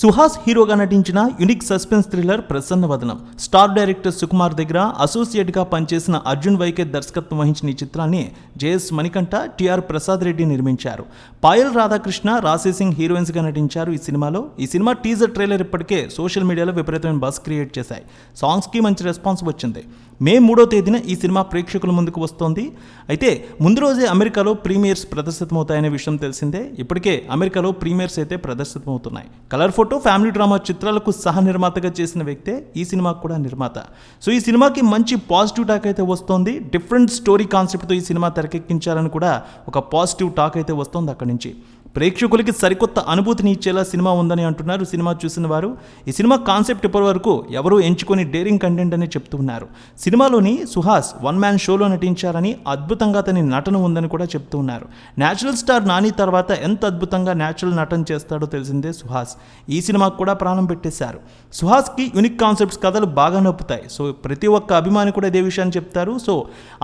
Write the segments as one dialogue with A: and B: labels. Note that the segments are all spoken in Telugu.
A: సుహాస్ హీరోగా నటించిన యునిక్ సస్పెన్స్ థ్రిల్లర్ ప్రసన్న వదనం స్టార్ డైరెక్టర్ సుకుమార్ దగ్గర అసోసియేట్గా పనిచేసిన అర్జున్ వైకే దర్శకత్వం వహించిన ఈ చిత్రాన్ని జేఎస్ మణికంఠ టిఆర్ ప్రసాద్ రెడ్డి నిర్మించారు. పాయల్ రాధాకృష్ణ రాశి సింగ్ హీరోయిన్స్గా నటించారు ఈ సినిమాలో. ఈ సినిమా టీజర్ ట్రైలర్ ఇప్పటికే సోషల్ మీడియాలో విపరీతమైన బస్ క్రియేట్ చేశాయి. సాంగ్స్కి మంచి రెస్పాన్స్ వచ్చింది. మే మూడో తేదీన ఈ సినిమా ప్రేక్షకుల ముందుకు వస్తోంది. అయితే ముందు రోజే అమెరికాలో ప్రీమియర్స్ ప్రదర్శితమవుతాయనే విషయం తెలిసిందే. ఇప్పటికే అమెరికాలో ప్రీమియర్స్ అయితే ప్రదర్శితమవుతున్నాయి. కలర్ ఫోటో ఫ్యామిలీ డ్రామా చిత్రాలకు సహ నిర్మాతగా చేసిన వ్యక్తే ఈ సినిమాకు కూడా నిర్మాత. సో ఈ సినిమాకి మంచి పాజిటివ్ టాక్ అయితే వస్తోంది. డిఫరెంట్ స్టోరీ కాన్సెప్ట్తో ఈ సినిమా తెరకెక్కించాలని కూడా ఒక పాజిటివ్ టాక్ అయితే వస్తోంది అక్కడి నుంచి. ప్రేక్షకులకి సరికొత్త అనుభూతిని ఇచ్చేలా సినిమా ఉందని అంటున్నారు. సినిమా చూసిన వారు ఈ సినిమా కాన్సెప్ట్ ఇప్పటి వరకు ఎవరూ ఎంచుకొని డేరింగ్ కంటెంట్ అని చెప్తున్నారు. సినిమాలోని సుహాస్ వన్ మ్యాన్ షోలో నటించారని అద్భుతంగా అతని నటన ఉందని కూడా చెప్తూ ఉన్నారు న్యాచురల్ స్టార్ నాని తర్వాత ఎంత అద్భుతంగా న్యాచురల్ నటన చేస్తాడో తెలిసిందే సుహాస్. ఈ సినిమాకు కూడా ప్రాణం పెట్టేశారు. సుహాస్కి యునిక్ కాన్సెప్ట్స్ కథలు బాగా నొప్పుతాయి. సో ప్రతి ఒక్క అభిమాని కూడా ఇదే విషయాన్ని చెప్తారు. సో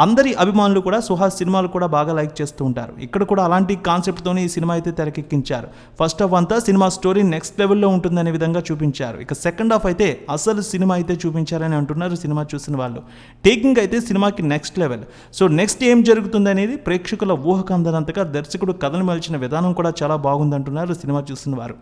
A: అందరి అభిమానులు కూడా సుహాస్ సినిమాలు కూడా బాగా లైక్ చేస్తూ ఉంటారు. ఇక్కడ కూడా అలాంటి కాన్సెప్ట్తోనే ఈ సినిమా అయితే తెరకెక్కించారు. ఫస్ట్ హాఫ్ అంతా సినిమా స్టోరీ నెక్స్ట్ లెవెల్లో ఉంటుందనే విధంగా చూపించారు. ఇక సెకండ్ హాఫ్ అయితే అసలు సినిమా అయితే చూపించారని అంటున్నారు సినిమా చూసిన వాళ్ళు. టేకింగ్ అయితే సినిమాకి నెక్స్ట్ లెవెల్. సో నెక్స్ట్ ఏం జరుగుతుంది అనేది ప్రేక్షకుల ఊహకు అందనంతగా దర్శకుడు కథను మలిచిన విధానం కూడా చాలా బాగుందంటున్నారు సినిమా చూసిన వారు.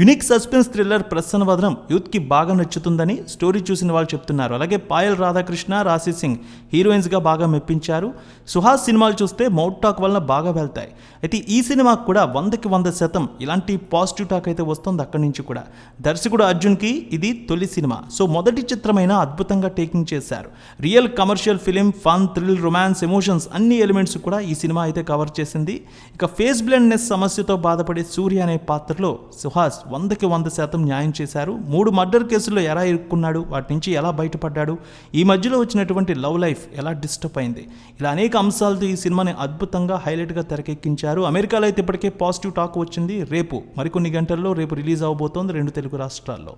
A: యునిక్ సస్పెన్స్ థ్రిల్లర్ ప్రసన్న వదనం యూత్కి బాగా నచ్చుతుందని స్టోరీ చూసిన వాళ్ళు చెప్తున్నారు. అలాగే పాయల్ రాధాకృష్ణ రాశి సింగ్ హీరోయిన్స్గా బాగా మెప్పించారు. సుహాస్ సినిమాలు చూస్తే మౌట్ టాక్ వలన బాగా వెళ్తాయి. అయితే ఈ సినిమాకు కూడా వందకి వంద శాతం ఇలాంటి పాజిటివ్ టాక్ అయితే వస్తుంది అక్కడి నుంచి కూడా. దర్శకుడు అర్జున్కి ఇది తొలి సినిమా. సో మొదటి చిత్రమైన అద్భుతంగా టేకింగ్ చేశారు. Real commercial film fun thrill romance emotions అన్ని ఎలిమెంట్స్ కూడా ఈ సినిమా అయితే కవర్ చేసింది. ఇక ఫేస్ బ్లెండ్నెస్ సమస్యతో బాధపడే సూర్య అనే పాత్రలో సుహాస్ వందకి వంద శాతం న్యాయం చేశారు. మూడు మర్డర్ కేసుల్లో ఎలా ఇరుక్కున్నాడు? వాటి నుంచి ఎలా బయటపడ్డాడు? ఈ మధ్యలో వచ్చినటువంటి లవ్ లైఫ్ ఎలా డిస్టర్బ్ అయింది? ఇలా అనేక అంశాలతో ఈ సినిమాని అద్భుతంగా హైలైట్గా తెరకెక్కించారు. అమెరికాలో అయితే ఇప్పటికే పాజిటివ్ టాక్ వచ్చింది. రేపు మరికొన్ని గంటల్లో రేపు రిలీజ్ అవబోతోంది రెండు తెలుగు రాష్ట్రాల్లో.